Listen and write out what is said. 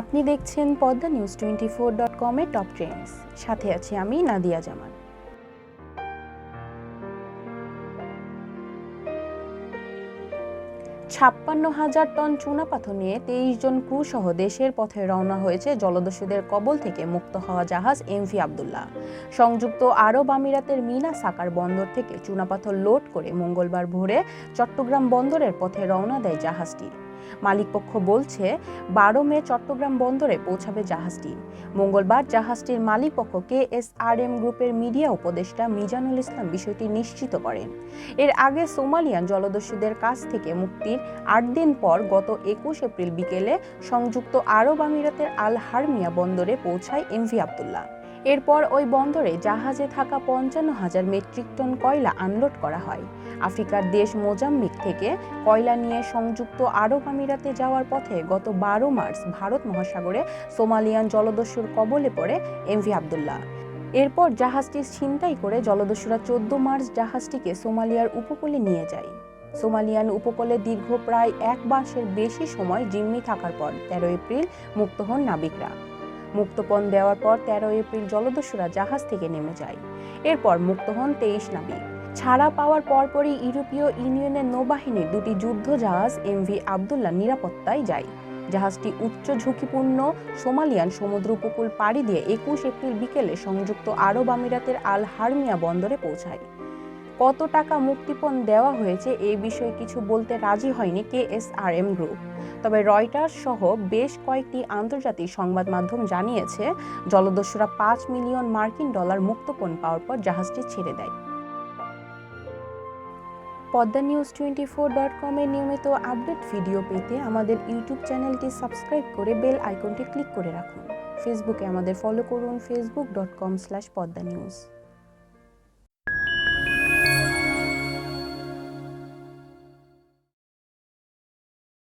আপনি দেখছেন Padma news twenty four dot কমের টপ ট্রেন্ডস। সাথে আছি আমি নাদিয়া জামান। ছাপ্পান্ন হাজার টন চুনাপাথর নিয়ে তেইশ জন ক্রু সহ দেশের পথে রওনা হয়েছে জলদস্যুদের কবল থেকে মুক্ত হওয়া জাহাজ এমভি আবদুল্লাহ। সংযুক্ত আরব আমিরাতের মিনা সাকার বন্দর থেকে চুনাপাথর লোড করে মঙ্গলবার ভোরে চট্টগ্রাম বন্দরের পথে রওনা দেয় জাহাজটি। মালিকপক্ষ বলছে, বারো মে চট্টগ্রাম বন্দরে পৌঁছাবে জাহাজটি মঙ্গলবার জাহাজটির মালিকপক্ষ কে এস আর এম গ্রুপের মিডিয়া উপদেষ্টা মিজানুল ইসলাম বিষয়টি নিশ্চিত করেন। এর আগে সোমালিয়ান জলদস্যুদের কাছ থেকে মুক্তির আট দিন পর গত একুশ এপ্রিল বিকেলে সংযুক্ত আরব আমিরাতের আল হারমিয়া বন্দরে পৌঁছায় এমভি আবদুল্লাহ। এরপর ওই বন্দরে জাহাজে থাকা পঞ্চান্ন হাজার মেট্রিক টন কয়লা আনলোড করা হয়। আফ্রিকার দেশ মোজাম্বিক থেকে কয়লা নিয়ে সংযুক্ত আরব আমিরাতে যাওয়ার পথে গত বারো মার্চ ভারত মহাসাগরে সোমালিয়ান জলদস্যুর কবলে পড়ে এমভি আবদুল্লাহ। এরপর জাহাজটি ছিনতাই করে জলদস্যুরা চোদ্দ মার্চ জাহাজটিকে সোমালিয়ার উপকূলে নিয়ে যায়। সোমালিয়ান উপকূলে দীর্ঘ প্রায় এক মাসের বেশি সময় জিম্মি থাকার পর তেরো এপ্রিল মুক্ত হন নাবিকরা। মুক্তপণ দেওয়ার পর তেরো এপ্রিল জলদস্যুরা জাহাজ থেকে নেমে যায়। এরপর মুক্ত হন তেইশ নাবিক। ছাড়া পাওয়ার পরপরই ইউরোপীয় ইউনিয়নের নৌবাহিনীর দুটি যুদ্ধ জাহাজ এমভি আবদুল্লাহ নিরাপত্তায় যায়। জাহাজটি উচ্চ ঝুঁকিপূর্ণ সোমালিয়ান সমুদ্র উপকূল পাড়ি দিয়ে একুশ এপ্রিল বিকেলে সংযুক্ত আরব আমিরাতের আল হারমিয়া বন্দরে পৌঁছায়। কত টাকা মুক্তিপণ দেওয়া হয়েছে এ বিষয়ে কিছু বলতে রাজি হয়নি K S R M group. তবে রয়টার্স সহ বেশ কয়েকটি আন্তর্জাতিক সংবাদ মাধ্যম জানিয়েছে, জলদস্যুরা পাঁচ মিলিয়ন মার্কিন ডলার মুক্তপণ পাওয়ার পর জাহাজটি ছেড়ে দেয়। Padma news twenty four dot কমের নিয়মিত আপডেট ভিডিও পেতে আমাদের ইউটিউব চ্যানেলটি সাবস্ক্রাইব করে বেল আইকনটি ক্লিক করে রাখুন। ফেসবুকে আমাদের ফলো করুন Facebook dot com slash Padma news.